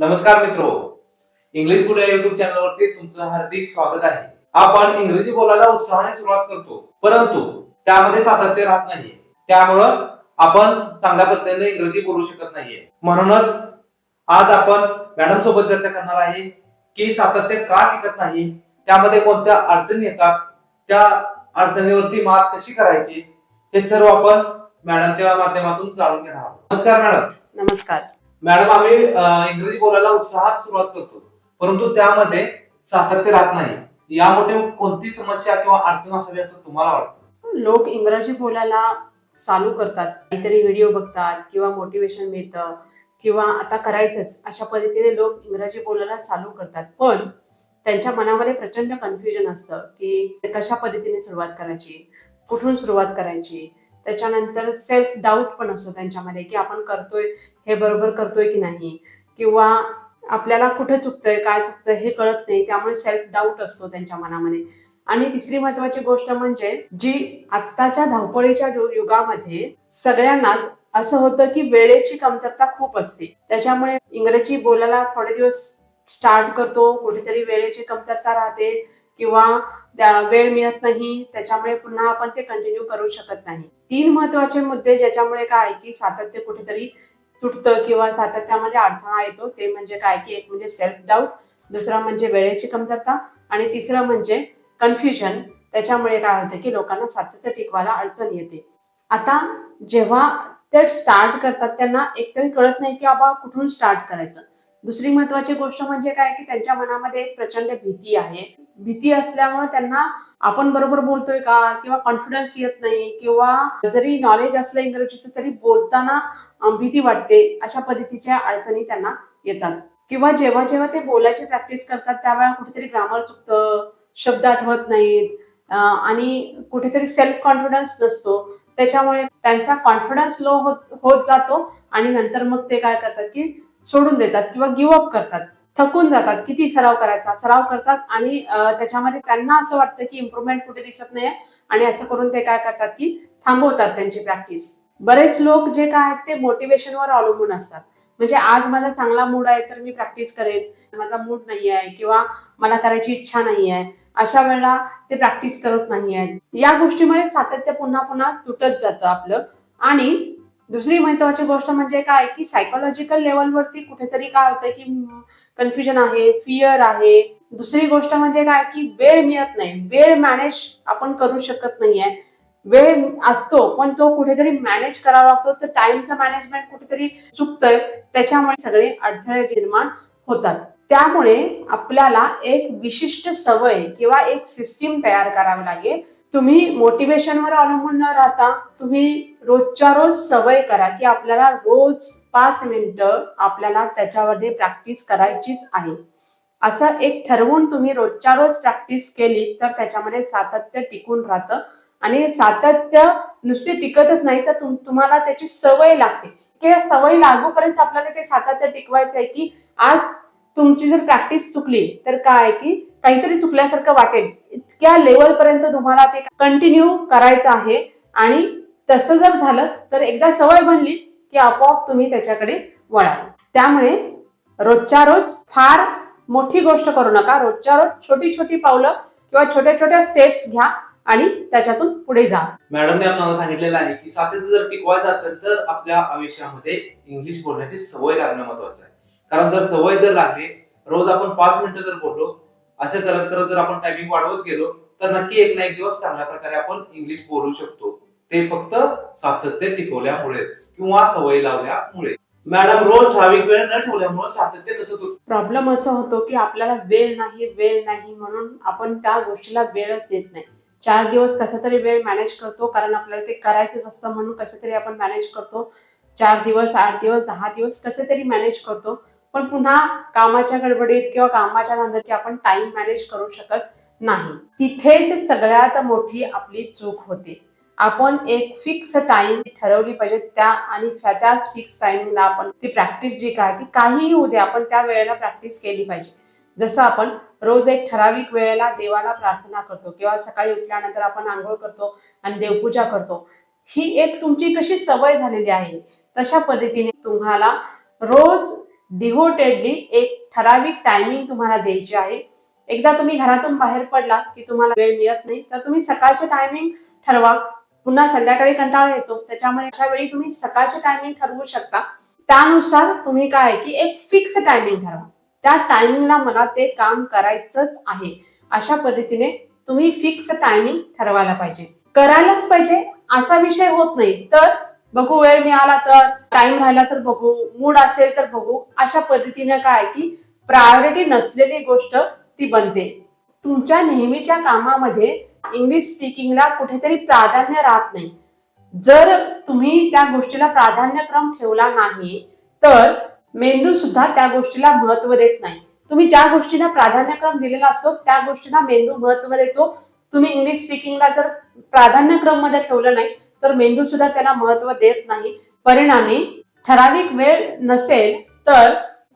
नमस्कार मित्रो. इंग्लिश गुरु युट्यूब चॅनलवरती तुमचं हार्दिक स्वागत आहे. आपण इंग्रजी बोलायला उत्साहाने सुरुवात करतो परंतु त्यामध्ये सातत्य राहत नाही त्यामुळं आपण चांगल्या पद्धतीने इंग्रजी बोलू शकत नाहीये. म्हणूनच आज आपण मॅडम सोबत चर्चा करणार आहे की सातत्य का टिकत नाही त्यामध्ये कोणत्या अडचणी येतात त्या अडचणीवरती मात कशी करायची हे सर्व आपण मॅडमच्या माध्यमातून जाणून घेणार आहोत. नमस्कार मॅडम नमस्कार. मॅडम आम्ही इंग्रजी बोलायला उत्साहात सुरुवात करतो. परंतु त्यामध्ये सातत्य राहत नाही. यामुळे कोणती समस्या किंवा अडचण असावी असं तुम्हाला वाटतं? लोक इंग्रजी बोलायला चालू करतात. काहीतरी व्हिडिओ बघतात किंवा मोटिवेशन मिळतं किंवा आता करायचंच अशा पद्धतीने लोक इंग्रजी बोलायला चालू करतात. पण त्यांच्या मनामध्ये प्रचंड कन्फ्युजन असतं की कशा पद्धतीने सुरुवात करायची? कुठून सुरुवात करायची? त्याच्यानंतर सेल्फ डाऊट पण असतो त्यांच्यामध्ये की आपण करतोय हे बरोबर करतोय की नाही? किंवा आपल्याला कुठे चुकतंय काय चुकतंय हे कळत नाही त्यामुळे सेल्फ डाऊट असतो त्यांच्या मनामध्ये. आणि तिसरी महत्वाची गोष्ट म्हणजे जी आत्ताच्या धावपळीच्या युगामध्ये सगळ्यांनाच असं होतं की वेळेची कमतरता खूप असते. त्याच्यामुळे इंग्रजी बोलायला थोडे दिवस स्टार्ट करतो कुठेतरी वेळेची कमतरता राहते किंवा वेळ मिळत नाही त्याच्यामुळे पुन्हा आपण ते कंटिन्यू करू शकत नाही. तीन महत्त्वाचे मुद्दे ज्याच्यामुळे काय आहे की सातत्य कुठेतरी तुटतं किंवा सातत्यामध्ये अडथळा येतो ते म्हणजे काय की एक म्हणजे सेल्फ डाऊट दुसरा म्हणजे वेळेची कमतरता आणि तिसरं म्हणजे कन्फ्युजन त्याच्यामुळे काय होतं की लोकांना सातत्य टिकवायला अडचण येते. आता जेव्हा ते स्टार्ट करतात त्यांना एकतरी कळत नाही की बाबा कुठून स्टार्ट करायचं. दुसरी महत्वाची गोष्ट म्हणजे काय की त्यांच्या मनामध्ये एक प्रचंड भीती आहे. भीती असल्यामुळे त्यांना आपण बरोबर बोलतोय का? किंवा कॉन्फिडन्स येत नाही किंवा जरी नॉलेज असलं इंग्रजीचं तरी बोलताना भीती वाटते. अशा पद्धतीच्या अडचणी त्यांना येतात. किंवा जेव्हा जेव्हा ते बोलायची प्रॅक्टिस करतात त्यावेळेला कुठेतरी ग्रामर चुकतं शब्द आठवत नाहीत आणि कुठेतरी सेल्फ कॉन्फिडन्स नसतो. त्याच्यामुळे त्यांचा कॉन्फिडन्स लो होत होत जातो आणि नंतर मग ते काय करतात की सोडून देतात किंवा गिवअप करतात. थकून जातात. किती सराव करायचा? सराव करतात आणि त्याच्यामध्ये त्यांना असं वाटतं की इम्प्रुव्हमेंट कुठे दिसत नाही आणि असं करून ते काय करतात की थांबवतात त्यांची प्रॅक्टिस बरेच लोक जे काय आहेत ते मोटिवेशनवर अवलंबून असतात. म्हणजे आज माझा चांगला मूड आहे तर मी प्रॅक्टिस करेन. माझा मूड नाही आहे किंवा मला करायची इच्छा नाही आहे अशा वेळेला ते प्रॅक्टिस करत नाही आहेत या गोष्टीमुळे सातत्य पुन्हा पुन्हा तुटत जातं आपलं. आणि दुसरी महत्वाची गोष्ट म्हणजे काय की सायकोलॉजिकल लेवलवरती कुठेतरी काय होतं की कन्फ्युजन आहे फिअर आहे. दुसरी गोष्ट म्हणजे काय की वेळ मिळत नाही. वेळ मॅनेज आपण करू शकत नाहीये. वेळ असतो पण तो कुठेतरी मॅनेज करावा. लागतो तर टाइमचं मॅनेजमेंट कुठेतरी चुकतंय. त्याच्यामुळे सगळे अडथळे निर्माण होतात. त्यामुळे आपल्याला एक विशिष्ट सवय किंवा एक सिस्टीम तयार करावी लागेल. तुम्ही मोटिवेशनवर अवलंबून न राहता तुम्ही रोजच्या रोज सवय करा की आपल्याला रोज पाच मिनिटं आपल्याला त्याच्यामध्ये प्रॅक्टिस करायचीच आहे. असं एक ठरवून तुम्ही रोजच्या रोज प्रॅक्टिस केली तर त्याच्यामध्ये सातत्य टिकून राहतं. आणि सातत्य नुसते टिकतच नाही तर तुम- तुम्हाला त्याची सवय लागते. की सवय लागूपर्यंत आपल्याला ते सातत्य टिकवायचं आहे की आज तुमची जर प्रॅक्टिस चुकली तर काय आहे की काहीतरी चुकल्यासारखं वाटेल. इतक्या लेवल पर्यंत तुम्हाला ते कंटिन्यू करायचं आहे. आणि तसं जर झालं तर एकदा सवय बनली की आपोआप तुम्ही त्याच्याकडे वळाल त्यामुळे रोजच्या रोज फार मोठी गोष्ट करू नका. रोजच्या रोज छोटी छोटी पावलं किंवा छोट्या छोट्या स्टेप्स घ्या आणि त्याच्यातून पुढे जा. मॅडमने आपल्याला सांगितलेलं आहे की सातत्य जर टिकवायचं असेल तर आपल्या आयुष्यामध्ये इंग्लिश बोलण्याची सवय लागणं महत्वाचं आहे. कारण जर सवय जर लागली रोज आपण पाच मिनिटं जर बोललो असं करत करत जर आपण टायमिंग वाढवत गेलो तर नक्की एक ना एक दिवस चांगल्या प्रकारे आपण इंग्लिश बोलू शकतो. ते फक्त सातत्य टिकवल्यामुळेच किंवा सवय लावल्यामुळे. मॅडम रोज ठराविक वेळ न ठेवल्यामुळे सातत्य कसं प्रॉब्लेम असं होतो की आपल्याला वेळ नाही वेळ नाही म्हणून आपण त्या गोष्टीला वेळच देत नाही. चार दिवस कसा तरी वेळ मॅनेज करतो कारण आपल्याला ते करायचंच असतं म्हणून कसं तरी आपण मॅनेज करतो. चार दिवस आठ दिवस दहा दिवस कसे तरी मॅनेज करतो. पण पुन्हा कामाच्या गडबडीत किंवा कामाच्या धांदकी आपण टाइम मॅनेज करू शकत नाही. तिथेच सगळ्यात मोठी आपली चूक होते. आपण एक फिक्स टाइम ठरवली पाहिजे त्या आणि त्याच फिक्स टाइमला आपण ती प्रॅक्टिस जी काय ती काहीही होते आपण त्या वेळेला प्रॅक्टिस केली पाहिजे. जसं आपण रोज एक ठराविक वेळेला देवाला प्रार्थना करतो किंवा सकाळी उठल्यानंतर आपण आंघोळ करतो आणि देवपूजा करतो ही एक तुमची कशी सवय झालेली आहे? तशा पद्धतीने तुम्हाला रोज डिव्होटेडली एक ठराविक टायमिंग तुम्हाला द्यायची आहे. एकदा तुम्ही घरातून बाहेर पडला की तुम्हाला वेळ मिळत नाही तर तुम्ही सकाळचे टायमिंग ठरवा. पुन्हा संध्याकाळी कंटाळा येतो त्याच्यामुळे अशा वेळी तुम्ही सकाळचे टायमिंग ठरवू शकता. त्यानुसार तुम्ही काय की एक फिक्स टायमिंग ठरवा. त्या टायमिंगला मला ते काम करायचंच आहे. अशा पद्धतीने तुम्ही फिक्स टायमिंग ठरवायला पाहिजे. करायलाच पाहिजे असा विषय होत नाही तर बघू वेळ मिळाला तर टाइम राहिला तर बघू मूड असेल तर बघू. अशा पद्धतीने काय की प्रायोरिटी नसलेली गोष्ट ती बनते. तुमच्या नेहमीच्या कामामध्ये इंग्लिश स्पीकिंगला कुठेतरी प्राधान्य राहत नाही. जर तुम्ही त्या गोष्टीला प्राधान्यक्रम ठेवला नाही तर मेंदू सुद्धा त्या गोष्टीला महत्त्व देत नाही. तुम्ही ज्या गोष्टीला प्राधान्यक्रम दिलेला असतो त्या गोष्टीला मेंदू महत्त्व देतो. तुम्ही इंग्लिश स्पीकिंगला जर प्राधान्यक्रममध्ये ठेवलं नाही तर मेंदू सुद्धा त्याला महत्त्व देत नाही. परिणामी ठराविक वेळ नसेल तर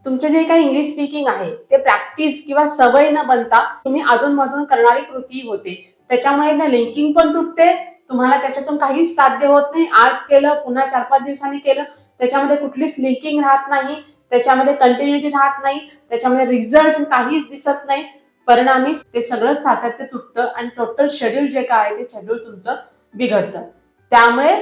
तुमचे जे काही इंग्लिश स्पीकिंग आहे ते प्रॅक्टिस किंवा सवय न बनता तुम्ही अधूनमधून करणारी कृती होते. त्याच्यामुळे ना लिंकिंग पण तुटते तुम्हाला त्याच्यातून काहीच साध्य होत नाही. आज केलं पुन्हा चार पाच दिवसांनी केलं त्याच्यामध्ये कुठलीच लिंकिंग राहत नाही त्याच्यामध्ये कंटिन्युटी राहत नाही त्याच्यामध्ये रिझल्ट काहीच दिसत नाही. परिणामी ते सगळं सातत्य तुटतं आणि टोटल शेड्यूल जे काय आहे ते शेड्यूल तुमचं बिघडतं. त्यामुळे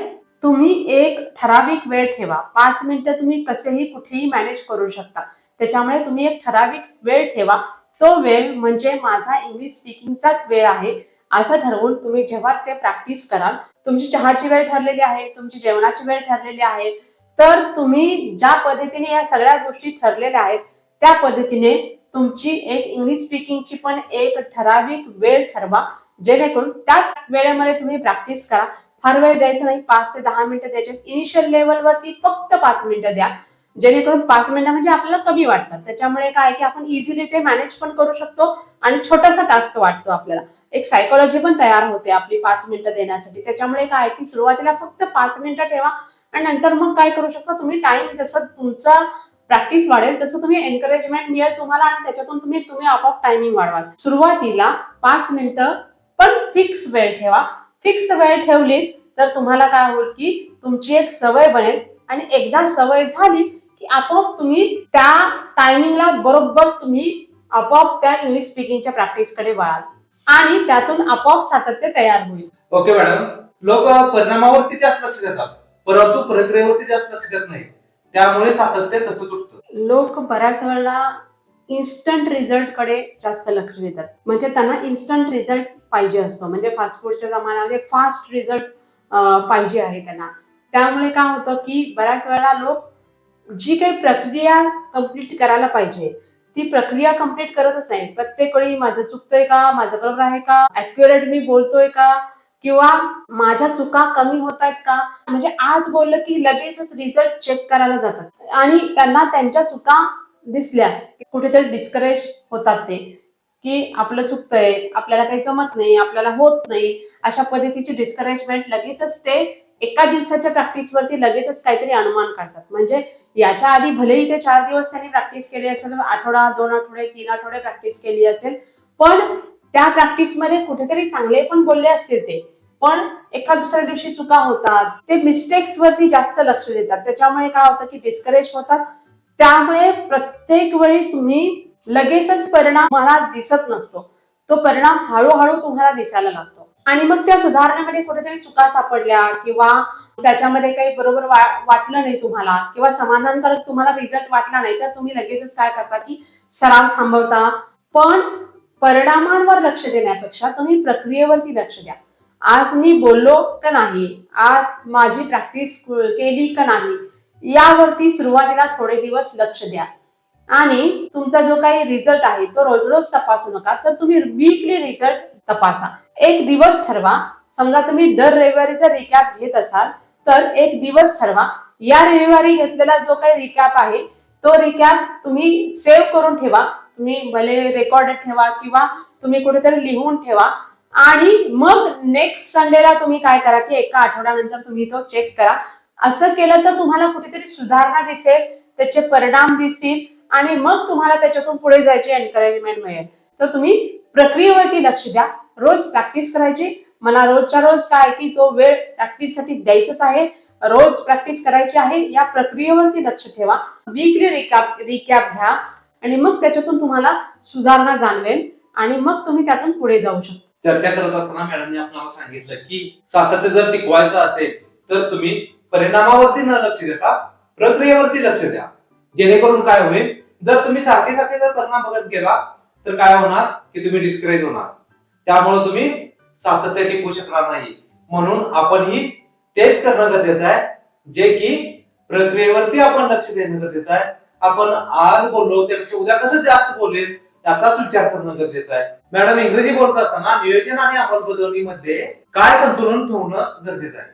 तुम्ही एक ठराविक वेळ ठेवा. पाच मिनिटं तुम्ही कसेही कुठेही मॅनेज करू शकता. त्याच्यामुळे तुम्ही एक ठराविक वेळ ठेवा. तो वेळ म्हणजे माझा इंग्लिश स्पीकिंगचाच वेळ आहे. असं ठरवून तुम्ही जेव्हा ते प्रॅक्टिस कराल तुमची चहाची वेळ ठरलेली आहे तुमची जेवणाची वेळ ठरलेली आहे तर तुम्ही ज्या पद्धतीने या सगळ्या गोष्टी ठरलेल्या आहेत त्या पद्धतीने तुमची एक इंग्लिश स्पीकिंगची पण एक ठराविक वेळ ठरवा. जेणेकरून त्याच वेळेमध्ये तुम्ही प्रॅक्टिस करा. फार वेळ द्यायचा नाही. पाच ते दहा मिनिटं द्यायचे. इनिशियल लेवलवरती फक्त पाच मिनिटं द्या. जेणेकरून पाच मिनिटं म्हणजे आपल्याला कमी वाटतात. त्याच्यामुळे काय की आपण इझिली ते मॅनेज पण करू शकतो आणि छोटासा टास्क वाटतो आपल्याला. एक सायकोलॉजी पण तयार होते आपली पाच मिनिटं देण्यासाठी. त्याच्यामुळे काय की सुरुवातीला फक्त पाच मिनिटं ठेवा आणि नंतर मग काय करू शकता तुम्ही टाइम जसं तुमचा प्रॅक्टिस वाढेल तसं तुम्ही एनकरेजमेंट मिळेल तुम्हाला आणि त्याच्यातून तुम्ही तुम्ही आपोआप टायमिंग वाढवाल. सुरुवातीला पाच मिनिटं पण फिक्स वेळ ठेवा. फिक्स वेळ ठेवली तर तुम्हाला काय होईल की तुमची एक सवय बनेल आणि एकदा सवय झाली की आपोआप तुम्ही त्या टायमिंगला बरोबर तुम्ही आपोआप त्या इंग्लिश स्पीकिंगच्या प्रॅक्टिसकडे वळाल. आणि त्यातून आपोआप सातत्य तयार होईल. Okay madam. लोक परिणामावरती जास्त लक्ष देतात परंतु प्रक्रियेवरती जास्त लक्ष देत नाही त्यामुळे सातत्य कसं तुटतं? लोक बऱ्याच वेळेला इन्स्टंट रिझल्टकडे जास्त लक्ष देतात. म्हणजे त्यांना इन्स्टंट रिझल्ट पाहिजे असतो. म्हणजे फास्ट फूडच्या जमान्यामध्ये फास्ट रिझल्ट पाहिजे आहे त्यांना. त्यामुळे काय होतं की बऱ्याच वेळेला लोक जी काही प्रक्रिया कंप्लीट करायला पाहिजे ती प्रक्रिया कंप्लीट करतच नाही. प्रत्येक वेळी माझं चुकतंय का? माझं बरोबर आहे का? अॅक्युरेट मी बोलतोय का? किंवा माझ्या चुका कमी होत आहेत का? म्हणजे आज बोललं की लगेचच रिझल्ट चेक करायला जातात. आणि त्यांना त्यांच्या चुका दिसल्या की कुठेतरी डिस्करेज होतात ते की आपलं चुकतंय आपल्याला काही जमत नाही आपल्याला होत नाही अशा पद्धतीची डिस्करेजमेंट लगेचच ते एका दिवसाच्या प्रॅक्टिसवरती लगेचच काहीतरी अनुमान काढतात. म्हणजे याच्या आधी भलेही ते चार दिवस त्यांनी प्रॅक्टिस केली असेल आठवडा दोन आठवडे तीन आठवडे प्रॅक्टिस केली असेल पण त्या प्रॅक्टिसमध्ये कुठेतरी चांगले पण बोलले असतील ते पण एका दुसऱ्या दिवशी चुका होतात. ते मिस्टेक्स वरती जास्त लक्ष देतात. त्याच्यामुळे काय होतं की डिस्करेज होतात. त्यामुळे प्रत्येक वेळी तुम्ही लगेचच परिणाम मला दिसत नसतो. तो परिणाम हळूहळू तुम्हाला दिसायला लागतो. आणि मग त्या सुधारण्यामध्ये कुठेतरी चुका सापडल्या किंवा त्याच्यामध्ये काही बरोबर वा- वाटलं नाही तुम्हाला किंवा समाधानकारक तुम्हाला रिझल्ट वाटला नाही तर तुम्ही लगेचच काय करता की सराव थांबवता. पण परिणामांवर लक्ष देण्यापेक्षा तुम्ही प्रक्रियेवरती लक्ष द्या. आज मी बोललो का नाही? आज माझी प्रॅक्टिस केली का नाही? यावरती सुरुवातीला थोडे दिवस लक्ष द्या. आणि तुमचा जो काही रिझल्ट आहे तो रोज रोज तपासू नका. तर तुम्ही वीकली रिझल्ट तपासा. एक दिवस ठरवा. समजा तुम्ही दर रविवारीचा रिकॅप घेत असाल तर एक दिवस ठरवा. या रविवारी घेतलेला जो काही रिकॅप आहे तो रिकॅप तुम्ही सेव्ह करून ठेवा. तुम्ही भले रेकॉर्ड ठेवा किंवा तुम्ही कुठेतरी लिहून ठेवा. आणि मग नेक्स्ट संडेला तुम्ही काय करा की एका आठवड्यानंतर तुम्ही तो चेक करा. असं केलं तर तुम्हाला कुठेतरी सुधारणा दिसेल त्याचे परिणाम दिसतील आणि मग तुम्हाला त्याच्यातून पुढे जायचे एनकरेजमेंट मिळेल. तर तुम्ही प्रक्रियेवरती लक्ष द्या. रोज प्रॅक्टिस करायची. मला रोजच्या रोज काय की तो वेळ प्रॅक्टिससाठी द्यायचाच आहे. रोज प्रॅक्टिस करायची आहे. या प्रक्रियेवरती लक्ष ठेवा. वीकली रिकॅप रिकॅप घ्या. आणि मग त्याच्यातून तुम्हाला सुधारणा जाणवेल आणि मग तुम्ही त्यातून पुढे जाऊ शकता. चर्चा करत असताना मॅडमने आपल्याला सांगितलं की सातत्य जर टिकवायचं असेल तर तुम्ही परिणामावरती न लक्ष देता प्रक्रियेवरती लक्ष द्या. जेणेकरून काय होईल? जर तुम्ही सारखे सारखे जर परिणाम बघत गेला तर काय होणार? की तुम्ही डिस्करेज होणार. त्यामुळे तुम्ही सातत्य टिकू शकणार नाही. म्हणून आपणही तेच करणं गरजेचं आहे जे की प्रक्रियेवरती आपण लक्ष देणं गरजेचं आहे. आपण आज बोललो त्यापेक्षा उद्या कसं जास्त बोलेल याचाच विचार करणं गरजेचं आहे. मॅडम इंग्रजी बोलत असताना नियोजन आणि अंमलबजावणीमध्ये काय संतुलन ठेवणं गरजेचं आहे?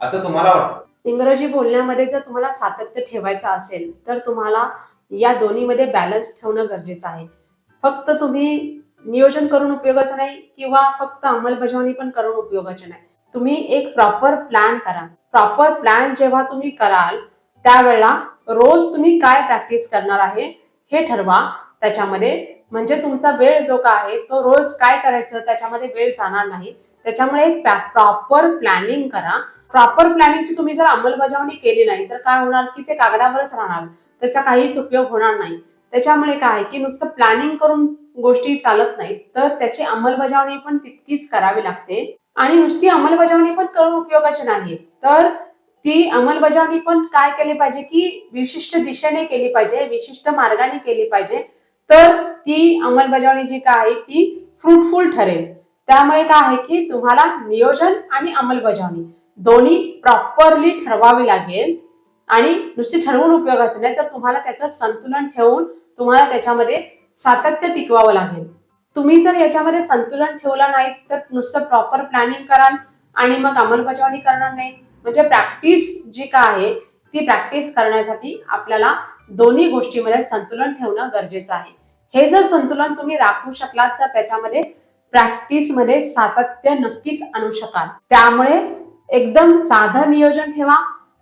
असं तुम्हाला वाटतं? इंग्रजी बोलण्यामध्ये जर तुम्हाला सातत्य ठेवायचं असेल तर तुम्हाला या दोन्हीमध्ये बॅलन्स ठेवणं गरजेचं आहे. फक्त तुम्ही नियोजन करून उपयोगाचं नाही किंवा फक्त अंमलबजावणी पण करून उपयोगाचे नाही. तुम्ही एक प्रॉपर प्लॅन करा. प्रॉपर प्लॅन जेव्हा तुम्ही कराल त्यावेळेला रोज तुम्ही काय प्रॅक्टिस करणार आहे हे ठरवा. त्याच्यामध्ये म्हणजे तुमचा वेळ जो का आहे तो रोज काय करायचं त्याच्यामध्ये वेळ जाणार नाही. त्याच्यामुळे एक प्रॉपर प्लॅनिंग करा. प्रॉपर प्लॅनिंगची तुम्ही जर अंमलबजावणी केली नाही तर काय होणार की ते कागदावरच राहणार. त्याचा काहीच उपयोग होणार नाही. त्याच्यामुळे काय आहे की नुसतं प्लॅनिंग करून गोष्टी चालत नाहीत तर त्याची अंमलबजावणी पण तितकीच करावी लागते. आणि नुसती अंमलबजावणी पण करून उपयोगाची नाही तर ती अंमलबजावणी पण काय केली पाहिजे की विशिष्ट दिशेने केली पाहिजे विशिष्ट मार्गाने केली पाहिजे. तर ती अंमलबजावणी जी काय आहे ती फ्रुटफुल ठरेल. त्यामुळे काय आहे की तुम्हाला नियोजन आणि अंमलबजावणी. दोन्ही प्रॉपरली ठरवावी लागेल. आणि नुसती ठरवून उपयोगाचं नाही तर तुम्हाला त्याचं संतुलन ठेवून तुम्हाला त्याच्यामध्ये सातत्य टिकवावं लागेल. तुम्ही जर याच्यामध्ये संतुलन ठेवलं नाही तर नुसतं प्रॉपर प्लॅनिंग कराल आणि मग अंमलबजावणी करणार नाही. म्हणजे प्रॅक्टिस जी काय आहे ती प्रॅक्टिस करण्यासाठी आपल्याला दोन्ही गोष्टीमध्ये संतुलन ठेवणं गरजेचं आहे. हे जर संतुलन तुम्ही राखू शकलात तर त्याच्यामध्ये प्रॅक्टिसमध्ये सातत्य नक्कीच आणू शकाल. त्यामुळे एकदम साधं नियोजन ठेवा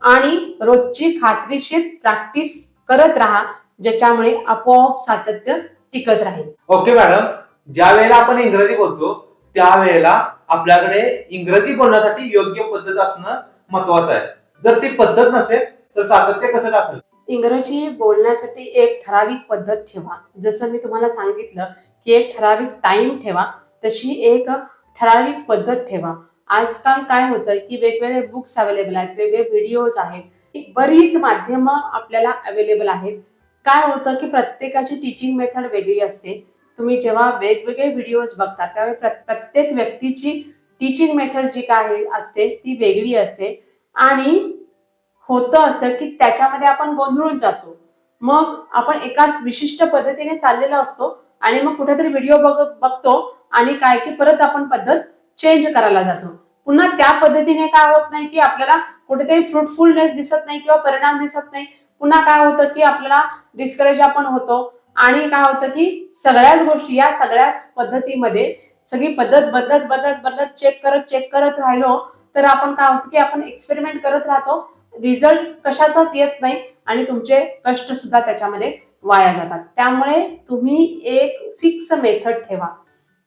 आणि रोजची खात्रीशीर प्रॅक्टिस करत राहा ज्याच्यामुळे आपोआप सातत्य टिकत राहील. ओके मॅडम ज्या वेळेला आपण इंग्रजी बोलतो त्यावेळेला आपल्याकडे इंग्रजी बोलण्यासाठी योग्य पद्धत असणं महत्वाचं आहे. जर ती पद्धत नसेल तर सातत्य कसं असेल इंग्रजी बोलण्यासाठी एक ठराविक पद्धत ठेवा. जसं मी तुम्हाला सांगितलं की एक ठराविक टाइम ठेवा तशी एक ठराविक पद्धत ठेवा. आजकाल काय होतं की वेगवेगळे बुक्स अवेलेबल आहेत वेगवेगळे व्हिडिओज आहेत. बरीच माध्यमं आपल्याला अवेलेबल आहेत. काय होतं की प्रत्येकाची टीचिंग मेथड वेगळी असते. तुम्ही जेव्हा वेगवेगळे व्हिडिओज बघता त्यावेळी प्रत्येक व्यक्तीची टीचिंग मेथड जी काय असते ती वेगळी असते. आणि होतं असं की त्याच्यामध्ये आपण गोंधळून जातो. मग आपण एका विशिष्ट पद्धतीने चाललेला असतो आणि मग कुठेतरी व्हिडिओ बघ बघतो आणि काय की परत आपण पद्धत चेंज करायला जातो. पुन्हा त्या पद्धतीने काय होत नाही की आपल्याला कुठेतरी फ्रुटफुलनेस दिसत नाही किंवा परिणाम दिसत नाही. पुन्हा काय होतं की आपल्याला डिस्करेज आपण होतो आणि काय होतं की सगळ्याच गोष्टी या सगळ्याच पद्धतीमध्ये सगळी पद्धत बदलत बदलत बदलत चेक करत चेक करत राहिलो तर आपण काय होतं की आपण एक्सपेरिमेंट करत राहतो. रिझल्ट कशाचाच येत नाही आणि तुमचे कष्ट सुद्धा त्याच्यामध्ये वाया जातात. त्यामुळे तुम्ही एक फिक्स मेथड ठेवा.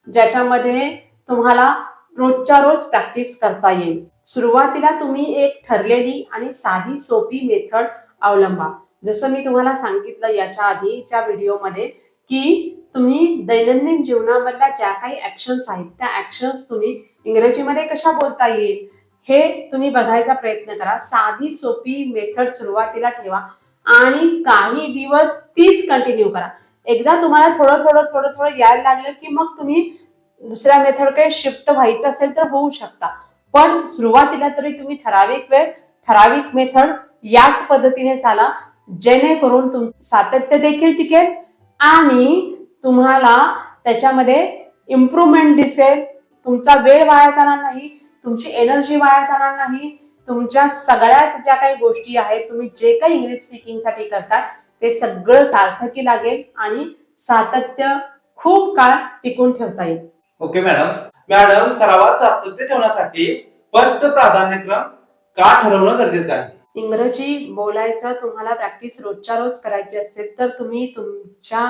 ज्याच्यामध्ये तुम्हाला रोजच्या रोज प्रॅक्टिस करता येईल. सुरुवातीला तुम्ही एक ठरलेली आणि साधी सोपी मेथड अवलंबा. जसं मी तुम्हाला सांगितलं याच्या आधीच्या व्हिडिओमध्ये की तुम्ही दैनंदिन जीवनामधल्या ज्या काही ऍक्शन्स आहेत त्या ऍक्शन्स तुम्ही इंग्रजीमध्ये कशा बोलता येईल? हे तुम्ही बघायचा प्रयत्न करा. साधी सोपी मेथड सुरुवातीला ठेवा आणि काही दिवस तीच कंटिन्यू करा. एकदा तुम्हाला थोडं थोडं थोडं थोडं यायला लागलं की मग तुम्ही दुसऱ्या मेथडकडे शिफ्ट व्हायचं असेल तर होऊ शकता. पण सुरुवातीला तरी तुम्ही ठराविक वेळ ठराविक मेथड याच पद्धतीने चाला जेणेकरून तुम सातत्य देखील टिकेल आणि तुम्हाला त्याच्यामध्ये इम्प्रुव्हमेंट दिसेल. तुमचा वेळ वाया जाणार नाही तुमची एनर्जी वाया जाणार नाही तुमच्या सगळ्याच ज्या काही गोष्टी आहेत तुम्ही जे काही इंग्लिश स्पीकिंगसाठी करतात ते सगळं सार्थकी लागेल आणि सातत्य खूप काळ टिकून ठेवता येईल. ओके मॅडम मॅडम सरावात सातत्य ठेवण्यासाठी स्पष्ट प्राधान्यक्रम का ठरवणं गरजेचं आहे? इंग्रजी बोलायचं तुम्हाला प्रॅक्टिस रोजच्या रोज करायची असेल तर तुम्ही तुमच्या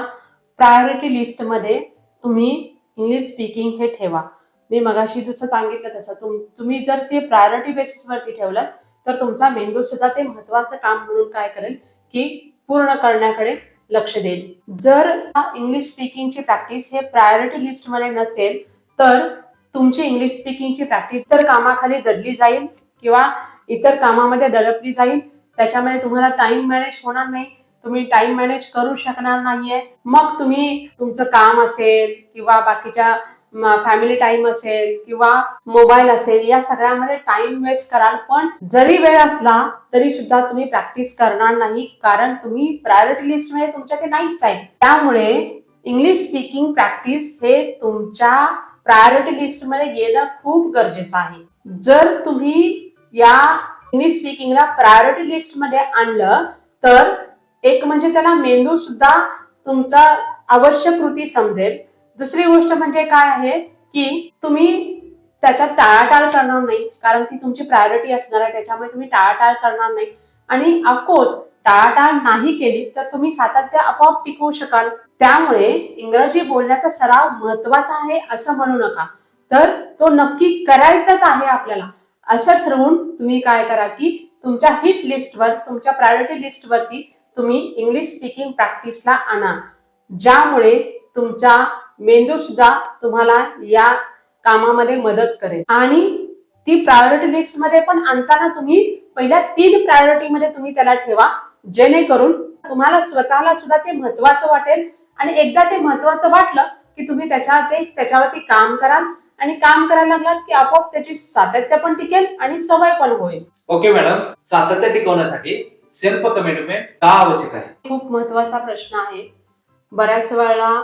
प्रायोरिटी लिस्टमध्ये तुम्ही इंग्लिश स्पीकिंग हे ठेवा. मी मगाशी दुसरं सांगितलं तसं तुम तुम्ही जर ते प्रायोरिटी बेसिसवरती ठेवलं तर तुमचा मेंदू सुद्धा ते महत्वाचं काम म्हणून काय करेल की पूर्ण करण्याकडे लक्ष देईल. जर इंग्लिश स्पीकिंगची प्रॅक्टिस हे प्रायोरिटी लिस्टमध्ये नसेल तर तुमची इंग्लिश स्पीकिंगची प्रॅक्टिस तर कामाखाली दडली जाईल किंवा इतर कामामध्ये दडपली जाईल. त्याच्यामध्ये तुम्हाला टाइम मॅनेज होणार नाही. तुम्ही टाइम मॅनेज करू शकणार नाहीये. मग तुम्ही तुमचं काम असेल किंवा बाकीच्या फॅमिली टाइम असेल किंवा मोबाईल असेल या सगळ्यामध्ये टाइम वेस्ट कराल. पण जरी वेळ असला तरी सुद्धा तुम्ही प्रॅक्टिस करणार नाही. कारण तुम्ही प्रायोरिटी लिस्टमध्ये तुमच्या ते नाहीच आहे त्यामुळे इंग्लिश स्पीकिंग प्रॅक्टिस हे तुमच्या प्रायोरिटी लिस्टमध्ये येणं खूप गरजेचं आहे. जर तुम्ही या इंग्लिश स्पीकिंगला प्रायोरिटी लिस्टमध्ये आणलं तर एक म्हणजे त्याला मेंदू सुद्धा तुमचा आवश्यक कृती समजेल. दुसरी गोष्ट म्हणजे काय आहे की तुम्ही त्याच्यात टाळाटाळ करणार नाही कारण ती तुमची प्रायोरिटी असणार आहे त्याच्यामुळे तुम्ही टाळाटाळ करणार नाही. आणि ऑफकोर्स टाळाटाळ नाही केली तर तुम्ही सातत्य आपोआप टिकवू शकाल. त्यामुळे इंग्रजी बोलण्याचा सराव महत्त्वाचा आहे असं म्हणू नका. तर तो नक्की करायचाच आहे आपल्याला. असं ठरवून तुम्ही काय करा की तुमच्या हिट लिस्टवर तुमच्या प्रायोरिटी लिस्टवरती तुम्ही इंग्लिश स्पीकिंग प्रॅक्टिसला आणा. ज्यामुळे तुमचा मेंदू सुद्धा तुम्हाला या कामामध्ये मदत करेल. आणि ती प्रायोरिटी लिस्टमध्ये पण आणताना तुम्ही पहिल्या तीन प्रायोरिटी मध्ये तुम्ही त्याला ठेवा जेणेकरून तुम्हाला स्वतःला सुद्धा ते महत्वाचं वाटेल आणि एकदा ते महत्वाचं वाटलं की तुम्ही त्याच्या ते त्याच्यावरती काम कराल आणि काम करायला लागलात की आपोआप त्याची सातत्य पण टिकेल आणि सवय पण होईल. Okay madam. सातत्य टिकवण्यासाठी सेल्फ कमिटमेंट का आवश्यक आहे? खूप महत्त्वाचा प्रश्न आहे. बऱ्याच वेळेला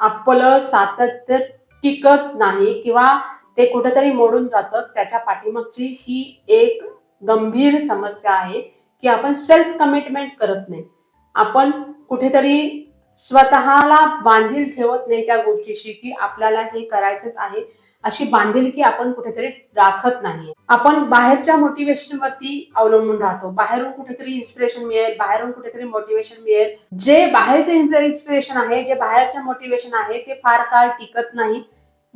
आपलं सातत्य टिकत नाही किंवा ते कुठेतरी मोडून जातं त्याच्या पाठीमागची ही एक गंभीर समस्या आहे की आपण सेल्फ कमिटमेंट करत नाही. आपण कुठेतरी स्वतःला बांधील ठेवत नाही त्या गोष्टीशी की आपल्याला हे करायचंच आहे. अशी बांधिलकी आपण कुठेतरी राखत नाही आपण बाहेरच्या मोटिवेशन वरती अवलंबून राहतो. बाहेरून कुठेतरी इन्स्पिरेशन मिळेल बाहेरून कुठेतरी मोटिवेशन मिळेल. जे बाहेरचे इन्स्पिरेशन आहे जे बाहेरचे मोटिवेशन आहे ते फार काळ टिकत नाही.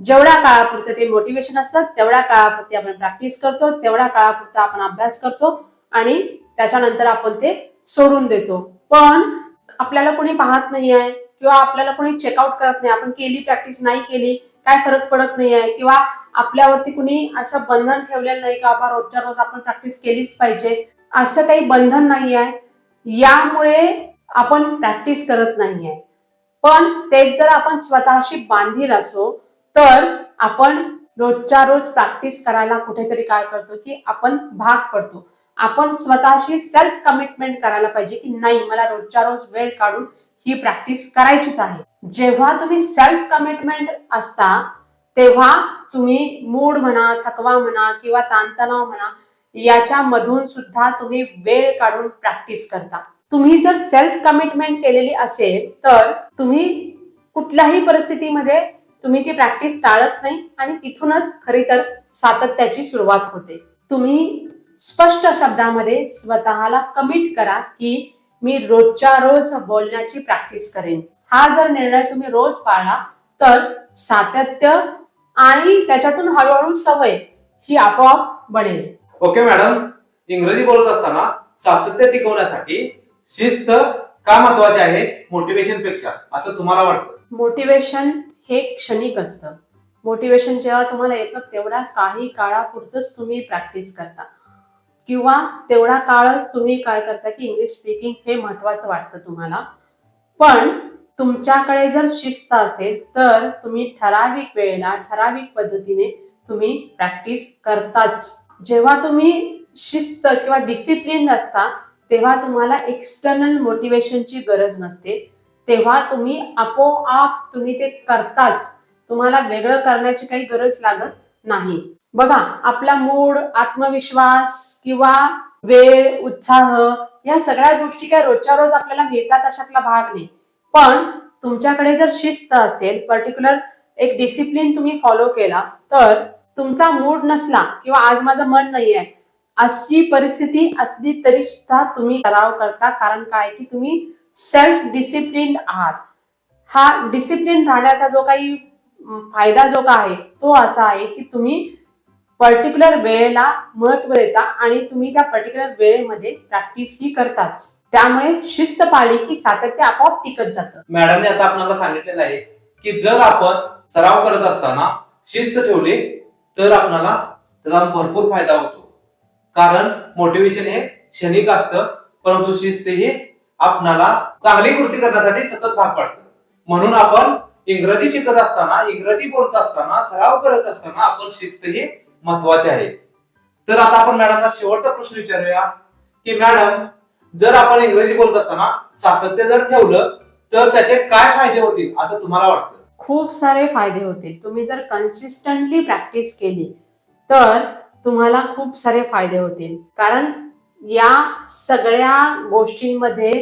जेवढ्या काळापुरतं ते मोटिवेशन असतं तेवढ्या काळापुरती आपण प्रॅक्टिस करतो तेवढ्या काळापुरता आपण अभ्यास करतो आणि त्याच्यानंतर आपण ते सोडून देतो. पण आपल्याला कोणी पाहत नाही आहे किंवा आपल्याला कोणी चेकआउट करत नाही. आपण केली प्रॅक्टिस नाही केली काय फरक पडत नाही आहे किंवा आपल्यावरती कुणी असं बंधन ठेवलेलं नाही का बाबा रोजच्या रोज आपण प्रॅक्टिस केलीच पाहिजे. असं काही बंधन नाही आहे यामुळे आपण प्रॅक्टिस करत नाही आहे पण तेच जर आपण स्वतःशी बांधील असो तर आपण रोजच्या रोज प्रॅक्टिस करायला कुठेतरी काय करतो की आपण भाग पडतो. आपण स्वतःशी सेल्फ कमिटमेंट करायला पाहिजे की नाही मला रोजच्या रोज वेळ काढून ही प्रॅक्टिस करायचीच आहे. जेव्हा तुम्ही सेल्फ कमिटमेंट असता तेव्हा तुम्ही मूड म्हणा थकवा म्हणा किंवा ताणतणाव म्हणा याच्यामधून सुद्धा तुम्ही वेळ काढून प्रॅक्टिस करता. तुम्ही जर सेल्फ कमिटमेंट केलेली असेल तर तुम्ही कुठल्याही परिस्थितीमध्ये तुम्ही ती प्रॅक्टिस टाळत नाही आणि तिथूनच खरी तर सातत्याची सुरुवात होते. तुम्ही स्पष्ट शब्दामध्ये स्वतःला कमिट करा की मी रोजच्या रोज बोलण्याची प्रॅक्टिस करेन. हा जर निर्णय तुम्ही रोज पाळला तर सातत्य आणि त्याच्यातून हळूहळू सवय ही आपोआप बनेल. ओके मॅडम इंग्रजी बोलत असताना सातत्य टिकवण्यासाठी शिस्त का महत्वाची आहे? मोटिवेशनपेक्षा असं तुम्हाला वाटतं? मोटिवेशन हे क्षणिक असतं. मोटिवेशन जेव्हा तुम्हाला येतं तेवढ्या काही काळापुरतच तुम्ही प्रॅक्टिस करता. किंवा तेवढा काळच तुम्ही काय करता की इंग्लिश स्पीकिंग हे महत्वाचं वाटतं तुम्हाला. पण तुमच्याकडे जर शिस्त असेल तर तुम्ही ठराविक वेळेला ठराविक पद्धतीने तुम्ही प्रॅक्टिस करताच. जेव्हा तुम्ही शिस्त किंवा डिसिप्लिन असता तेव्हा तुम्हाला एक्सटर्नल मोटिवेशनची गरज नसते. तेव्हा तुम्ही आपोआप तुम्ही ते करताच. तुम्हाला वेगळं करण्याची काही गरज लागत नाही. बघा आपला मूड आत्मविश्वास किंवा वेळ उत्साह या सगळ्या गोष्टी काय रोजच्या रोज आपल्याला मिळतात अशातला भाग नाही. पण तुमच्याकडे जर शिस्त असेल पर्टिक्युलर एक डिसिप्लिन तुम्ही फॉलो केला तर तुमचा मूड नसला किंवा आज माझं मन नाही आहे अशी परिस्थिती असली तरी सुद्धा तुम्ही सराव करता कारण काय? की तुम्ही सेल्फ डिसिप्लिन आहात. हा डिसिप्लिन राहण्याचा जो काही फायदा जो का आहे तो असा आहे की तुम्ही पर्टिक्युलर वेळेला महत्त्व देता आणि तुम्ही त्या पर्टिक्युलर वेळेमध्ये प्रॅक्टिस ही करताच. त्यामुळे शिस्त पाळली की सातत्य आपोआप टिकत जातं. मॅडमने आता आपल्याला सांगितलेलं आहे की जर आपण सराव करत असताना शिस्त ठेवली तर आपल्याला त्याचा भरपूर फायदा होतो. कारण मोटिवेशन हे क्षणिक असतं परंतु शिस्त ही आपणाला चांगली कृती करण्यासाठी सतत भाग पाडतं. म्हणून आपण इंग्रजी शिकत असताना इंग्रजी बोलत असताना सराव करत असताना आपण शिस्त ही महत्त्वाचे आहे. तर आता आपण मॅडमला शेवटचा प्रश्न विचारूया की मॅडम जर आपण इंग्रजी बोलत असताना सातत्य जर ठेवलं तर त्याचे काय फायदे होतील असं तुम्हाला वाटतं? खूप सारे फायदे होतील. तुम्ही जर कन्सिस्टंटली प्रॅक्टिस केली तर तुम्हाला खूप सारे फायदे होतील. कारण या सगळ्या गोष्टींमध्ये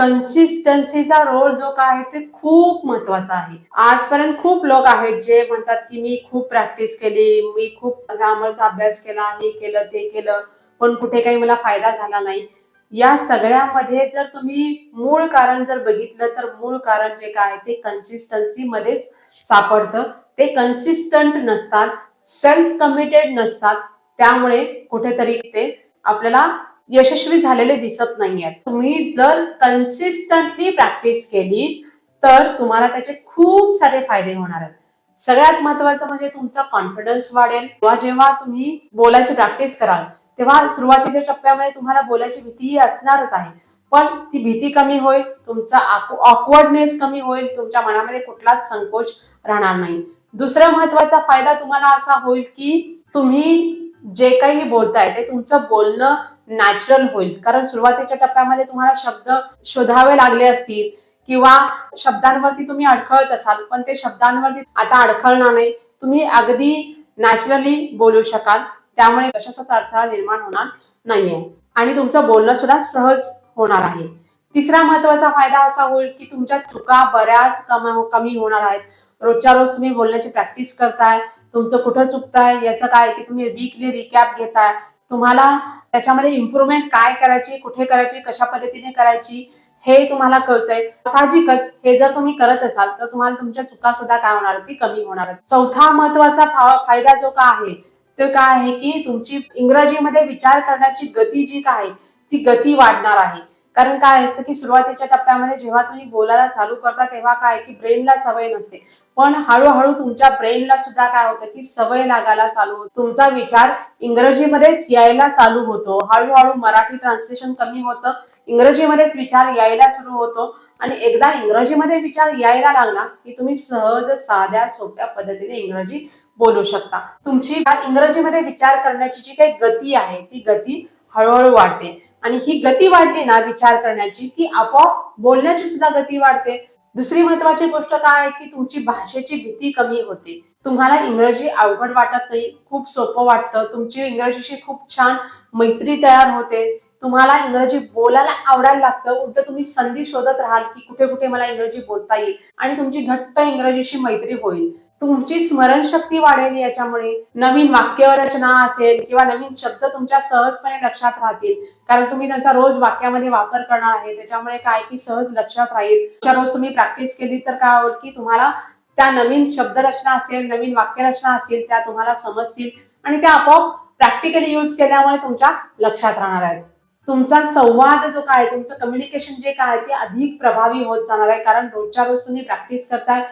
कन्सिस्टन्सीचा रोल जो काय आहे ते खूप महत्त्वाचा आहे. आजपर्यंत खूप लोक आहेत जे म्हणतात की मी खूप प्रॅक्टिस केली मी खूप ग्रामरचा अभ्यास केला हे केलं ते केलं पण कुठे काही मला फायदा झाला नाही. या सगळ्यामध्ये जर तुम्ही मूळ कारण जर बघितलं तर मूळ कारण जे काय आहे ते कन्सिस्टन्सी मध्येच सापडतं. ते कन्सिस्टंट नसतात सेल्फ कमिटेड नसतात. त्यामुळे कुठेतरी ते आपल्याला यशस्वी झालेले दिसत नाहीयेत. तुम्ही जर कन्सिस्टंटली प्रॅक्टिस केली तर तुम्हाला त्याचे खूप सारे फायदे होणार आहेत. सगळ्यात महत्वाचं म्हणजे तुमचा कॉन्फिडन्स वाढेल. किंवा जेव्हा तुम्ही बोलायची प्रॅक्टिस कराल तेव्हा सुरुवातीच्या टप्प्यामध्ये तुम्हाला बोलायची भीतीही असणारच आहे. पण ती भीती कमी होईल तुमचा ऑकवर्डनेस कमी होईल तुमच्या मनामध्ये कुठलाच संकोच राहणार नाही. दुसरा महत्त्वाचा फायदा तुम्हाला असा होईल की तुम्ही जे काही बोलताय ते तुमचं बोलणं नॅचरल होईल. कारण सुरुवातीच्या टप्प्यामध्ये तुम्हाला शब्द शोधावे लागले असतील किंवा शब्दांवरती तुम्ही अडखळत असाल पण ते शब्दांवरती आता अडखळणार नाही. तुम्ही अगदी नॅचरली बोलू शकाल. त्यामुळे कशाचाच अडथळा निर्माण होणार नाहीये. आणि तुमचं बोलणं सुद्धा सहज होणार आहे. तिसरा महत्त्वाचा फायदा असा होईल की तुमच्या चुका बऱ्याच कमी होणार आहेत. रोजच्या रोज तुम्ही बोलण्याची प्रॅक्टिस करताय. तुमचं कुठं चुकताय? याचं काय की तुम्ही वीकली रिकॅप घेताय. तुम्हाला त्याच्यामध्ये इम्प्रुव्हमेंट काय करायची कुठे करायची कशा पद्धतीने करायची हे तुम्हाला कळतंय. साहजिकच हे जर तुम्ही करत असाल तर तुम्हाला तुमच्या चुका सुद्धा काय होणार ती कमी होणार चौथा महत्त्वाचा फायदा जो काय आहे तो काय आहे की तुमची इंग्रजीमध्ये विचार करण्याची गती जी काय आहे ती गती वाढणार आहे. कारण काय असतं की सुरुवातीच्या टप्प्यामध्ये जेव्हा तुम्ही बोलायला चालू करता तेव्हा काय की ब्रेनला सवय नसते. पण हळूहळू तुमच्या ब्रेनला सुद्धा काय होतं की सवय लागायला चालू होतो. तुमचा विचार इंग्रजीमध्येच यायला चालू होतो. हळूहळू मराठी ट्रान्सलेशन कमी होतं. इंग्रजीमध्येच विचार यायला सुरू होतो. आणि एकदा इंग्रजीमध्ये विचार यायला लागला की तुम्ही सहज साध्या सोप्या पद्धतीने इंग्रजी बोलू शकता. तुमची इंग्रजीमध्ये विचार करण्याची जी काही गती आहे ती गती हळूहळू वाढते. आणि ही गती वाढली ना विचार करण्याची की आपोआप बोलण्याची सुद्धा गती वाढते. दुसरी महत्वाची गोष्ट काय आहे की तुमची भाषेची भीती कमी होते. तुम्हाला इंग्रजी अवघड वाटत नाही खूप सोपं वाटतं. तुमची इंग्रजीशी खूप छान मैत्री तयार होते. तुम्हाला इंग्रजी बोलायला आवडायला लागतं. उलट तुम्ही संधी शोधत राहाल की कुठे कुठे मला इंग्रजी बोलता येईल आणि तुमची घट्ट इंग्रजीशी मैत्री होईल. तुमची स्मरणशक्ती वाढेल याच्यामुळे. नवीन वाक्यरचना असेल किंवा नवीन शब्द तुमच्या सहजपणे लक्षात राहतील. कारण तुम्ही त्यांचा रोज वाक्यामध्ये वापर करणार आहे. त्याच्यामुळे काय की सहज लक्षात राहील. रोज तुम्ही प्रॅक्टिस केली तर काय होईल की तुम्हाला त्या नवीन शब्दरचना असेल नवीन वाक्यरचना असेल त्या तुम्हाला समजतील. आणि त्या आपोआप प्रॅक्टिकली यूज केल्यामुळे तुमच्या लक्षात राहणार आहेत. तुमचा संवाद जो काय तुमचं कम्युनिकेशन जे काय ते अधिक प्रभावी होत जाणार आहे. कारण रोजच्या रोज तुम्ही प्रॅक्टिस करताय.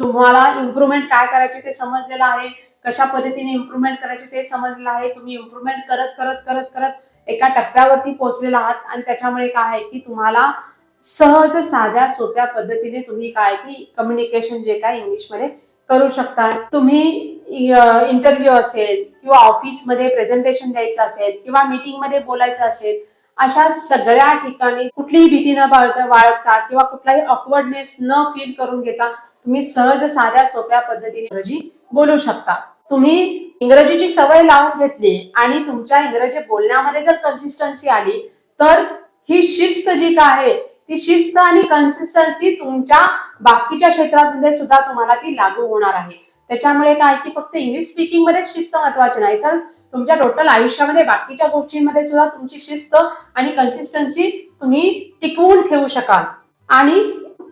तुम्हाला इम्प्रुव्हमेंट काय करायचे ते समजलेलं आहे? कशा पद्धतीने इम्प्रुव्हमेंट करायचे ते समजलेलं आहे? तुम्ही इम्प्रुव्हमेंट करत करत करत करत एका टप्प्यावरती पोहोचलेला आहात आणि त्याच्यामुळे काय आहे की तुम्हाला सहज साध्या सोप्या पद्धतीने तुम्ही काय की कम्युनिकेशन जे काय इंग्लिशमध्ये करू शकता. तुम्ही इंटरव्ह्यू असेल किंवा ऑफिसमध्ये प्रेझेंटेशन द्यायचं असेल किंवा मीटिंगमध्ये बोलायचं असेल अशा सगळ्या ठिकाणी कुठलीही भीती न बाळगता किंवा कुठलाही ऑकवर्डनेस न फील करून घेता तुम्ही सहज साध्या सोप्या पद्धतीने इंग्रजी बोलू शकता. तुम्ही इंग्रजीची सवय लावून घेतली आणि तुमच्या इंग्रजी बोलण्यामध्ये जर कन्सिस्टन्सी आली तर ही शिस्त जी काय आहे ती शिस्त आणि कन्सिस्टन्सी तुमच्या बाकीच्या क्षेत्रामध्ये सुद्धा तुम्हाला ती लागू होणार आहे. त्याच्यामुळे काय की फक्त इंग्लिश स्पीकिंगमध्ये शिस्त महत्वाची नाही तर तुमच्या टोटल आयुष्यामध्ये बाकीच्या गोष्टींमध्ये सुद्धा तुमची शिस्त आणि कन्सिस्टन्सी तुम्ही टिकवून ठेवू शकाल. आणि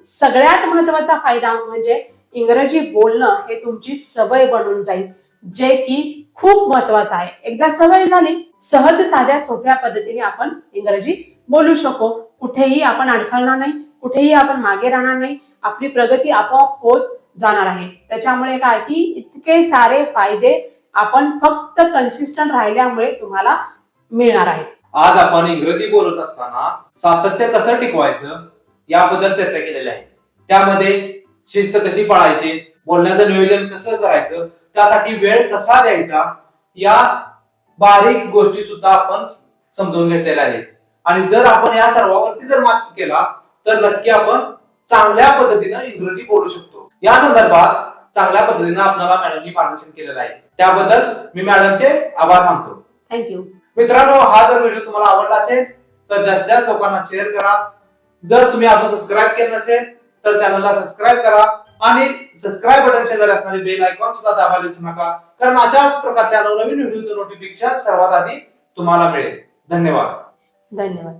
सगळ्यात महत्त्वाचा फायदा म्हणजे इंग्रजी बोलणं हे तुमची सवय बनून जाईल जे की खूप महत्वाचं आहे. एकदा सवय झाली सहज साध्या सोप्या पद्धतीने आपण इंग्रजी बोलू शकतो कुठेही आपण अडखळणार नाही कुठेही आपण मागे राहणार नाही आपली प्रगती आपोआप होत जाणार आहे. त्याच्यामुळे काय की इतके सारे फायदे आपण फक्त कन्सिस्टंट राहिल्यामुळे तुम्हाला मिळणार आहे आज आपण इंग्रजी बोलत असताना सातत्य कसं टिकवायचं? याबद्दल चर्चा केलेली आहे. त्यामध्ये शिस्त कशी पाळायची बोलण्याचं नियोजन कसं करायचं त्यासाठी वेळ कसा द्यायचा या बारीक गोष्टी सुद्धा आपण समजून घेतलेल्या आहेत. आणि जर आपण या सर्वावरती जर मात केला तर नक्की आपण चांगल्या पद्धतीनं इंग्रजी बोलू शकतो. या संदर्भात चांगल्या पद्धतीनं आपल्याला मॅडमनी मार्गदर्शन केलेलं आहे. त्याबद्दल मी मॅडमचे आभार मानतो. थँक्यू मित्रांनो हा जर व्हिडिओ तुम्हाला आवडला असेल तर जास्त लोकांना शेअर करा. जर तुम्ही अजून सबस्क्राईब केलं नसेल तर चॅनलला सबस्क्राईब करा आणि सबस्क्राईब बटन शेजारी असणारे बेल आयकॉन सुद्धा दाबायला विसरू नका. कारण अशाच प्रकारच्या नवनवीन व्हिडिओचं नोटिफिकेशन सर्वात आधी तुम्हाला मिळेल. धन्यवाद. धन्यवाद.